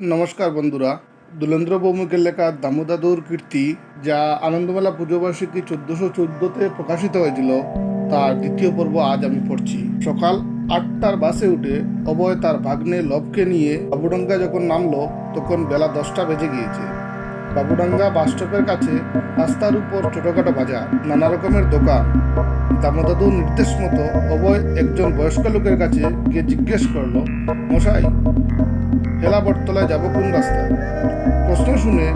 নমস্কার বন্ধুরা। দুলেন্দ্র ভৌমিকের লেখা দামোদাদুর কীর্তি, যা আনন্দমেলা পুজো বার্ষিকী চোদ্দশো চোদ্দোতে প্রকাশিত হয়েছিল, তার দ্বিতীয় পর্ব আজ আমি পড়ছি। সকাল আটটার বাসে উঠে অভয় তার ভাগ্নে লবকে নিয়ে বাবুডাঙ্গা যখন নামলো, তখন বেলা দশটা বেজে গিয়েছে। বাবুডাঙ্গা বাস স্টপের কাছে রাস্তার উপর ছোটখাটো বাজার, নানা রকমের দোকান। দামোদাদুর নির্দেশ মতো অভয় একজন বয়স্ক লোকের কাছে গিয়ে জিজ্ঞেস করল, মশাই হেলা বটতলায় যাব কোন রাস্তা প্রশ্ন শুনে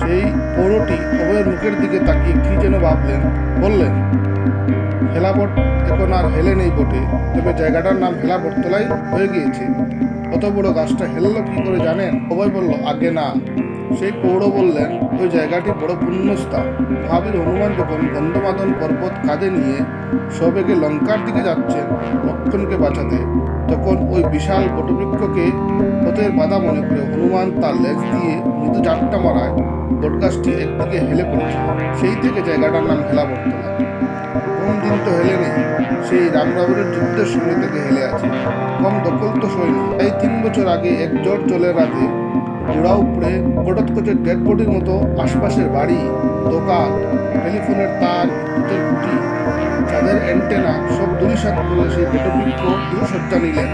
সেই পৌরটি অভয়ের মুখের দিকে তাকিয়ে কি যেন ভাবলেন, বললেন, হেলাবট এখন আর হেলে নেই বটে, তবে জায়গাটার নাম হেলা বটতলাই হয়ে গিয়েছে। অত বড় গাছটা হেললো কি করে জানেন? অভয় বলল, আগে না। সেই পৌর বললেন, ওই জায়গাটি বড় পুণ্যস্থান মহাবীর হনুমান যখন গন্ধমাদন পর্বত কাঁধে নিয়ে সবেগে লঙ্কার দিকে যাচ্ছেন লক্ষণকে বাঁচাতে, তখন ওই বিশাল বটবৃক্ষকে পথের বাধা মনে করে হনুমান তার লেজ দিয়ে মৃদু চারটা মারায় বটগাছটি একদিকে হেলে পড়েছিল। সেই থেকে জায়গাটার নাম হেলা বটতলা কোন দিন তো হেলে নেই। সেই রামরাবণের যুদ্ধের সময় থেকে হেলে আছে। কম দখল তো সয়নি এই তিন বছর আগে এক জ্বর জলের রাতে জোড়া উপরে কটৎকচের ডেড বডির মতো আশপাশের বাড়ি, দোকান, টেলিফোনের তার বিদ্যুতের খুঁটি অ্যান্টেনা সব দুলিশাত করে সেই বটবৃক্ষ গৃহসজ্জা নিলেন।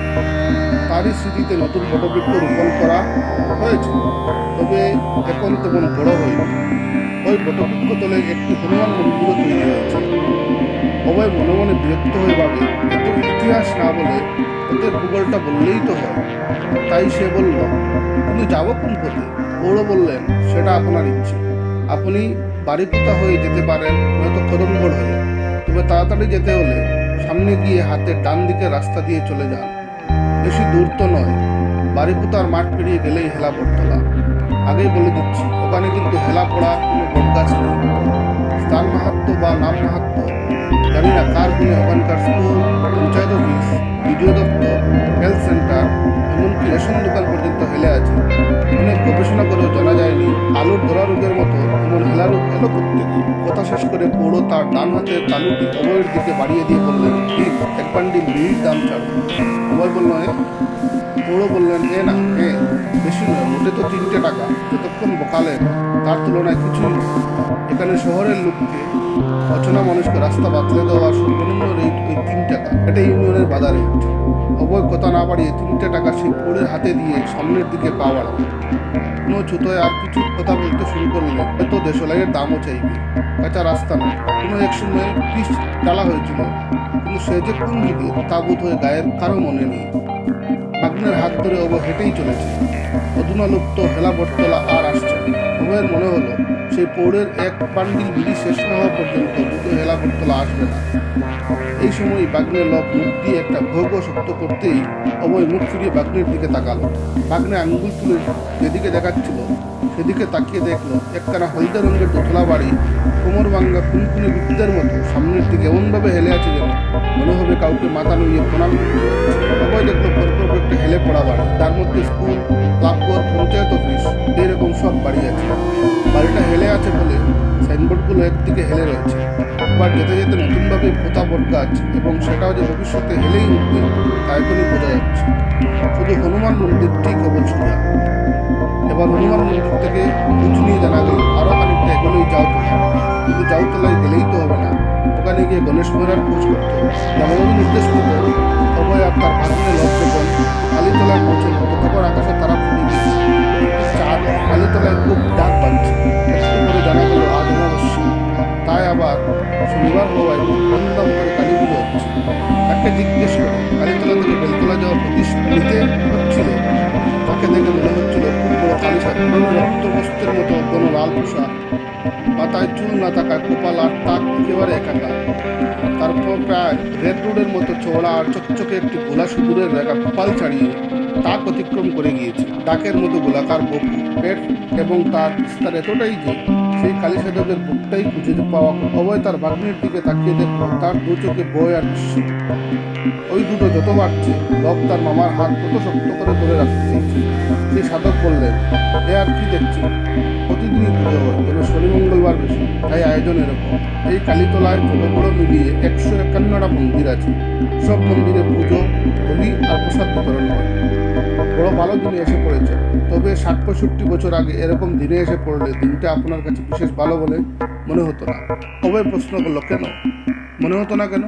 তারই স্মৃতিতে নতুন বটবৃক্ষ রোপণ করা হয়েছে। তবে এখন তেমন বড় হয়নি। ওই বটবৃক্ষ তলে একটি হনুমান মন্দিরও তৈরি হয়েছে। অভয় মনে মনে বিরক্ত হয়ে ভাবে, এত ইতিহাস না বলে ওদের ভূগোলটা বললেই তো হয়। তাই সে বলল কিন্তু যাব কোন পথে? পৌর বললেন, সেটা আপনার ইচ্ছে। আপনি বাড়িপুতা হয়ে যেতে পারেন, নয়তো কদমগড় হয়ে। তবে তাড়াতাড়ি যেতে হলে সামনে গিয়ে হাতের ডান দিকে রাস্তা দিয়ে চলে যান। বেশি দূর তো নয় বাড়িপুতার মাঠ পেরিয়ে গেলেই হেলা বটতলা আগেই বলে দিচ্ছি, ওখানে কিন্তু হেলা পড়া কোনো বটগাছ নেই। স্থান হেলা করতে কথা শেষ করে পৌর তার ডান হাতের তালুটি অভয়ের দিকে বাড়িয়ে দিয়ে বললেন এক পান্ডি বিড়ির দাম ছাড়ো। অভয় বলল পৌর বললেন, এ না, এ, বেশি নয়, মোটে তো তিনটে টাকা যতক্ষণ বকালেন, তার তুলনায় নয় এখানে শহরের লোককে অচেনা মানুষকে রাস্তা বাতলে দেওয়া সর্বনিম্ন রেট ওই তিন টাকা। এটা ইউনিয়নের বাজারে। অবয় কথা না বাড়িয়ে তিনটে টাকা সেই পৌরের হাতে দিয়ে সামনের দিকে পা বাড়াল। কোনো ছুতোয় আর কিছু কথা বলতে শুরু করলে হয়তো দেশলাইয়ের দামও চাইবে। কাঁচা রাস্তা নয় কোনো এক সময় পিস ডালা হয়েছিল। কিন্তু সে যে কোন দিকে তা বোধ হয়ে গায়ের কারও মনে নেই। ভাগ্নের হাত ধরে অব হেঁটেই চলেছে। অধুনালুপ্ত হেলাবটতলা হেলা বটতলা আর আসছে উভয়ের মনে হলো, সেই পৌরের এক পান্ডিল বিড়ি শেষ না হওয়া পর্যন্ত দুটো হেলা বটতলা আসবে না। এই সময় বাগ্নের লব মুখ দিয়ে একটা ভোগ শক্ত করতেই অবয় মুখ ফিরিয়ে বাগনের দিকে তাকালো। বাগ্নে আঙ্গুল তুলে যেদিকে দেখাচ্ছিল সেদিকে তাকিয়ে দেখল একখানা হলদে রঙের দোতলা বাড়ি। কোমর ভাঙ্গা খুনখুনি বৃদ্ধের মতো। সামনের দিকে এমনভাবে হেলে আছে যেন মনে হবে কাউকে মাথা নুইয়ে প্রণাম। অভয় দেখল পরপর একটা হেলে পড়া বাড়ি। তার মধ্যে স্কুল, ক্লাবঘর, পঞ্চায়েত অফিস এরকম সব বাড়ি আছে। বাড়িটা হেলে আছে বলে সাইনবোর্ডগুলো একদিকে হেলে রয়েছে। এবার যেতে যেতে নতুনভাবে পোতা বট গাছ এবং সেটাও যে ভবিষ্যতে হেলেই উঠবে তা এখনই বোঝা যাচ্ছে। শুধু হনুমান মন্দিরটি কেবল সোজা এবার হনুমান মন্দির থেকে খোঁজ নিয়ে জানা গেল আরও খানিকটা এগোলেই যাওতলা কিন্তু যাওতলায় গেলেই তো হবে না। ওখানে গিয়ে গণেশ মেলার খোঁজ করতে হবে। যেমন নির্দেশ মতো অভয় আর তার ভাগ্নে লব যখন কালীতলায় পৌঁছল তখন আকাশে তারা ফুটে গেছে চাঁদ কালীতলায় খুব ডাক পাচ্ছে। একটু করে জানা গেল আজ অমাবস্যা। তাই আবার শনিবার হওয়ায় ধুমধাম করে কালী পুজো হচ্ছে। তাকে জিজ্ঞেস করে কালীতলা থেকে বেলতলা যাওয়ার প্রতিশ্রুতিতে মাথায় চুল না থাকায় কপাল আর তাক একেবারে একাকার। তারপর প্রায় রেড রোডের মতো চওড়া আর চকচকে একটি গোলা সুদূরের রেখা কপাল ছাড়িয়ে তাক অতিক্রম করে গিয়েছে। ডাকের মতো গোলাকার বকু, পেট এবং তার বিস্তার এতটাই যে সেই কালী সাধকের বুকটাই খুঁজে পাওয়া অভয় তার ভাগ্নের দিকে তাকিয়ে দেখল, তার দু চোখে বয় আর বিস্মিত ওই দুটো যত বাড়ছে লোক তার মামার হাত কত শক্ত করে ধরে রাখতে সেই সাধক বললেন এ আর কি দেখছি? প্রতিদিনই পুজো হয়। তবে শনি, মঙ্গলবার বেশি। তাই আয়োজন এরকম। এই কালীতলায় বড় মিলিয়ে একশো একান্নটা মন্দির আছে। সব মন্দিরে পুজো বলি আর প্রসাদ বিতরণ হয়। বড় ভালো দিনে এসে পড়েছে। তবে ষাট পঁয়ষট্টি বছর আগে এরকম দিনে এসে পড়লে দিনটা আপনার কাছে বিশেষ ভালো বলে মনে হতো না। অভয় প্রশ্ন করল, কেন? মনে হতো না কেন?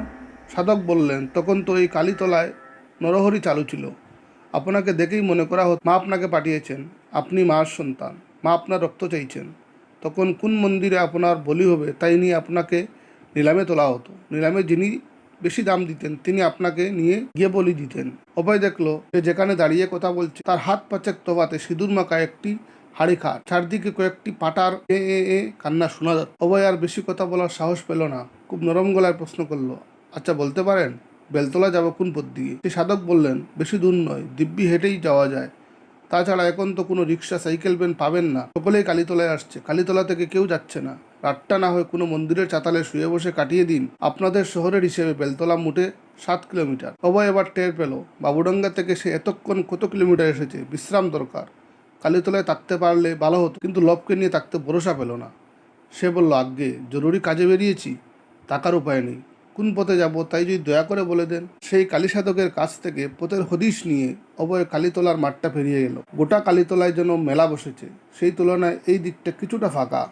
সাধক বললেন, তখন তো এই কালীতলায় নরহরি চালু ছিল। আপনাকে দেখেই মনে করা হতো, মা আপনাকে পাঠিয়েছেন। আপনি মার সন্তান। মা আপনার রক্ত চাইছেন, তখন কোন মন্দিরে আপনার বলি হবে তাই নিয়ে আপনাকে নিলামে তোলা হতো। নিলামে যিনি বেশি দাম দিতেন, তিনি আপনাকে নিয়ে গিয়ে বলি দিতেন। অভয় দেখল যে যেখানে দাঁড়িয়ে কথা বলছে, তার হাত পাচেক তোবাতে সিঁদুর মাখা একটি হাড়ি খাট, চারদিকে কয়েকটি পাটার এ এ এ কান্না শোনা যাচ্ছে। অভয় আর বেশি কথা বলার সাহস পেল না, খুব নরম গলায় প্রশ্ন করল আচ্ছা বলতে পারেন, বেলতলা যাব কোন পথ দিয়ে? সে সাধক বললেন, বেশি দূর নয়, দিব্যি হেঁটেই যাওয়া যায়। তাছাড়া এখন তো কোনো রিক্সা, সাইকেল ভ্যান পাবেন না। সকলেই কালীতলায় আসছে। কালীতলা থেকে কেউ যাচ্ছে না। রাতটা না হয় কোনো মন্দিরের চাতালে শুয়ে বসে কাটিয়ে দিন। আপনাদের শহরের হিসেবে বেলতলা মুটে সাত কিলোমিটার। অভয় এবার টের পেল, বাবুডাঙ্গা থেকে সে এতক্ষণ কত কিলোমিটার এসেছে? বিশ্রাম দরকার। কালীতলায় থাকতে পারলে ভালো হতো, কিন্তু লবকে নিয়ে থাকতে ভরসা পেল না। সে বলল, আজ্ঞে, জরুরি কাজে বেরিয়েছি। টাকার উপায় নেই। কোন পথে যাব তাই যদি দয়া করে বলে দেন। সেই কালী সাধকের কাছ থেকে পথের হদিশ নিয়ে অভয় কালীতলার মাঠটা পেরিয়ে গেল। গোটা কালীতলায় যেন মেলা বসেছে। সেই তুলনায় এই দিকটা কিছুটা ফাঁকা,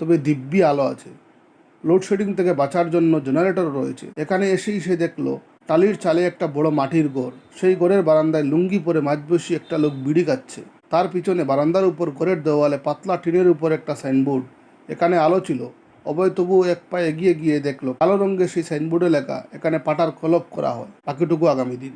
তবে দিব্যি আলো আছে। লোডশেডিং থেকে বাঁচার জন্য জেনারেটর রয়েছে। এখানে এসেই সে দেখল, টালির চালে একটা বড় মাটির ঘর সেই ঘরের বারান্দায় লুঙ্গি পরে মাঝ বসি একটা লোক বিড়ি খাচ্ছে। তার পিছনে বারান্দার উপর ঘরের দেওয়ালে পাতলা টিনের উপর একটা সাইনবোর্ড। এখানে আলো ছিল। অভয় তবু এক পায়ে এগিয়ে গিয়ে দেখল, কালো রঙের সেই সাইনবোর্ডে লেখা, এখানে পাটার কলপ করা হয়। বাকিটুকু আগামী দিন।